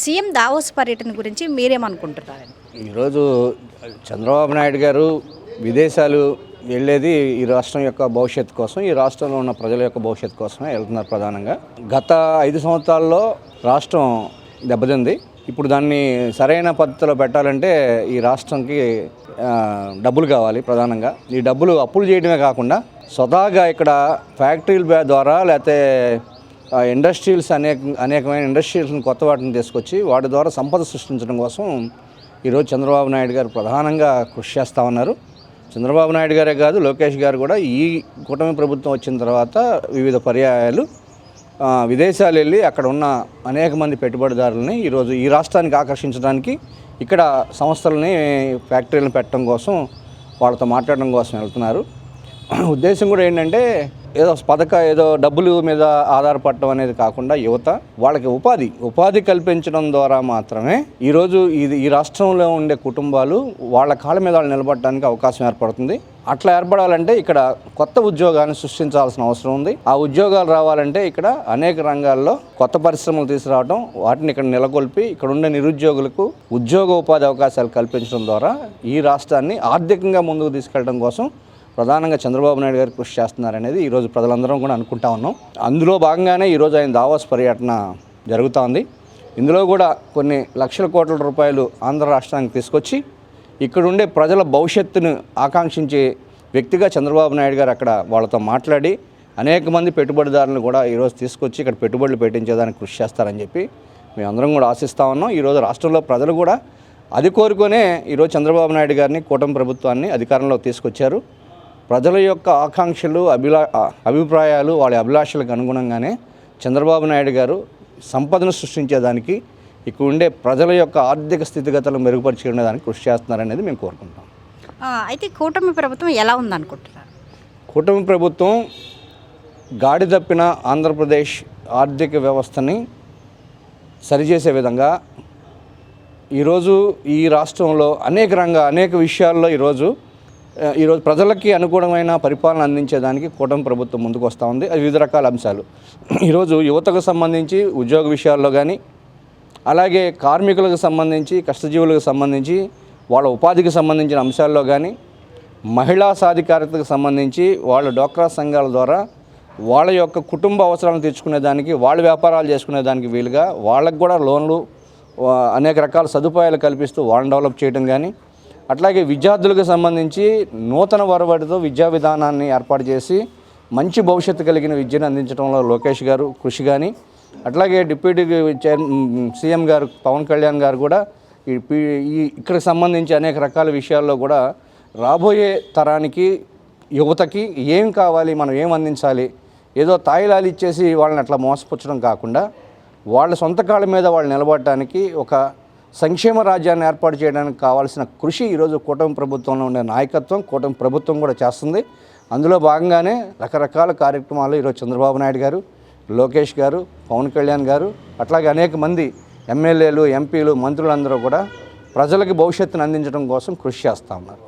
CM Davos పర్యటన గురించి మీరేమనుకుంటున్నారండి? ఈరోజు చంద్రబాబు నాయుడు గారు విదేశాలు వెళ్ళేది ఈ రాష్ట్రం యొక్క భవిష్యత్తు కోసం ఈ రాష్ట్రంలో ఉన్న ప్రజల యొక్క భవిష్యత్తు కోసమే వెళ్తున్నారు ప్రధానంగా. గత ఐదు సంవత్సరాల్లో రాష్ట్రం దెబ్బతింది. ఇప్పుడు దాన్ని సరైన పద్ధతిలో పెట్టాలంటే ఈ రాష్ట్రంకి డబ్బులు కావాలి ప్రధానంగా. ఈ డబ్బులు అప్పులు చేయడమే కాకుండా స్వతహాగా ఇక్కడ ఫ్యాక్టరీల ద్వారా లేకపోతే ఇండస్ట్రీస్ అనేక అనేకమైన ఇండస్ట్రీస్ని కొత్త వాటిని తీసుకొచ్చి వాటి ద్వారా సంపద సృష్టించడం కోసం ఈరోజు చంద్రబాబు నాయుడు గారు ప్రధానంగా కృషి చేస్తూ ఉన్నారు. చంద్రబాబు నాయుడు గారే కాదు లోకేష్ గారు కూడా ఈ కూటమి ప్రభుత్వం వచ్చిన తర్వాత వివిధ పర్యాయాలు విదేశాలు వెళ్ళి అక్కడ ఉన్న అనేక మంది పెట్టుబడిదారులని ఈరోజు ఈ రాష్ట్రానికి ఆకర్షించడానికి ఇక్కడ సంస్థలని ఫ్యాక్టరీలను పెట్టడం కోసం వాళ్ళతో మాట్లాడడం కోసం వెళ్తున్నారు. ఉద్దేశం కూడా ఏంటంటే ఏదో పథక ఏదో డబ్బులు మీద ఆధారపడటం అనేది కాకుండా యువత వాళ్ళకి ఉపాధి ఉపాధి కల్పించడం ద్వారా మాత్రమే ఈరోజు ఇది ఈ రాష్ట్రంలో ఉండే కుటుంబాలు వాళ్ళ కాళ్ళ మీద వాళ్ళు నిలబడడానికి అవకాశం ఏర్పడుతుంది. అట్లా ఏర్పడాలంటే ఇక్కడ కొత్త ఉద్యోగాన్ని సృష్టించాల్సిన అవసరం ఉంది. ఆ ఉద్యోగాలు రావాలంటే ఇక్కడ అనేక రంగాల్లో కొత్త పరిశ్రమలు తీసుకురావడం వాటిని ఇక్కడ నెలకొల్పి ఇక్కడ ఉండే నిరుద్యోగులకు ఉద్యోగ ఉపాధి అవకాశాలు కల్పించడం ద్వారా ఈ రాష్ట్రాన్ని ఆర్థికంగా ముందుకు తీసుకెళ్ళడం కోసం ప్రధానంగా చంద్రబాబు నాయుడు గారు కృషి చేస్తున్నారనేది ఈరోజు ప్రజలందరం కూడా అనుకుంటా ఉన్నాం. అందులో భాగంగానే ఈరోజు ఆయన దావాస్ పర్యటన జరుగుతూ ఉంది. ఇందులో కూడా కొన్ని లక్షల కోట్ల రూపాయలు ఆంధ్ర రాష్ట్రానికి తీసుకొచ్చి ఇక్కడ ఉండే ప్రజల భవిష్యత్తును ఆకాంక్షించే వ్యక్తిగా చంద్రబాబు నాయుడు గారు అక్కడ వాళ్ళతో మాట్లాడి అనేక మంది పెట్టుబడిదారులను కూడా ఈరోజు తీసుకొచ్చి ఇక్కడ పెట్టుబడులు పెట్టించేదానికి కృషి చేస్తారని చెప్పి మేమందరం కూడా ఆశిస్తూ ఉన్నాం. ఈరోజు రాష్ట్రంలో ప్రజలు కూడా అది కోరుకునే ఈరోజు చంద్రబాబు నాయుడు గారిని కూటమి ప్రభుత్వాన్ని అధికారంలోకి తీసుకొచ్చారు. ప్రజల యొక్క ఆకాంక్షలు అభిలా అభిప్రాయాలు వాళ్ళ అభిలాషలకు అనుగుణంగానే చంద్రబాబు నాయుడు గారు సంపదను సృష్టించేదానికి ఇక్కడ ఉండే ప్రజల యొక్క ఆర్థిక స్థితిగతులను మెరుగుపరిచేదానికి కృషి చేస్తున్నారనేది మేము కోరుకుంటాం అయితే కూటమి ప్రభుత్వం ఎలా ఉందనుకుంటున్నారు? కూటమి ప్రభుత్వం గాడి తప్పిన ఆంధ్రప్రదేశ్ ఆర్థిక వ్యవస్థని సరిచేసే విధంగా ఈరోజు ఈ రాష్ట్రంలో అనేక రంగ అనేక విషయాల్లో ఈరోజు ఈరోజు ప్రజలకి అనుగుణమైన పరిపాలన అందించేదానికి కూటమి ప్రభుత్వం ముందుకు వస్తూ ఉంది. అది వివిధ రకాల అంశాలు. ఈరోజు యువతకు సంబంధించి ఉద్యోగ విషయాల్లో కానీ అలాగే కార్మికులకు సంబంధించి కష్టజీవులకు సంబంధించి వాళ్ళ ఉపాధికి సంబంధించిన అంశాల్లో కానీ మహిళా సాధికారతకు సంబంధించి వాళ్ళ డోక్రా సంఘాల ద్వారా వాళ్ళ యొక్క కుటుంబ అవసరాలను తీర్చుకునేదానికి వాళ్ళ వ్యాపారాలు చేసుకునేదానికి వీలుగా వాళ్ళకు కూడా లోన్లు అనేక రకాల సదుపాయాలు కల్పిస్తూ వాళ్ళని డెవలప్ చేయడం కానీ అట్లాగే విద్యార్థులకు సంబంధించి నూతన వరవడితో విద్యా విధానాన్ని ఏర్పాటు చేసి మంచి భవిష్యత్తు కలిగిన విద్యను అందించడంలో లోకేష్ గారు కృషి కానీ అట్లాగే డిప్యూటీ చైర్ సీఎం గారు పవన్ కళ్యాణ్ గారు కూడా ఈ ఇక్కడికి సంబంధించి అనేక రకాల విషయాల్లో కూడా రాబోయే తరానికి యువతకి ఏం కావాలి మనం ఏం అందించాలి ఏదో తాయిలాలు ఇచ్చేసి వాళ్ళని అట్లా మోసపుచ్చడం కాకుండా వాళ్ళ సొంత కాళ్ళ మీద వాళ్ళు నిలబడటానికి ఒక సంక్షేమ రాజ్యాన్ని ఏర్పాటు చేయడానికి కావాల్సిన కృషి ఈరోజు కూటమి ప్రభుత్వంలో ఉండే నాయకత్వం కూటమి ప్రభుత్వం కూడా చేస్తుంది. అందులో భాగంగానే రకరకాల కార్యక్రమాలు ఈరోజు చంద్రబాబు నాయుడు గారు లోకేష్ గారు పవన్ కళ్యాణ్ గారు అట్లాగే అనేక మంది ఎమ్మెల్యేలు ఎంపీలు మంత్రులందరూ కూడా ప్రజలకు భవిష్యత్తును అందించడం కోసం కృషి చేస్తూ ఉన్నారు.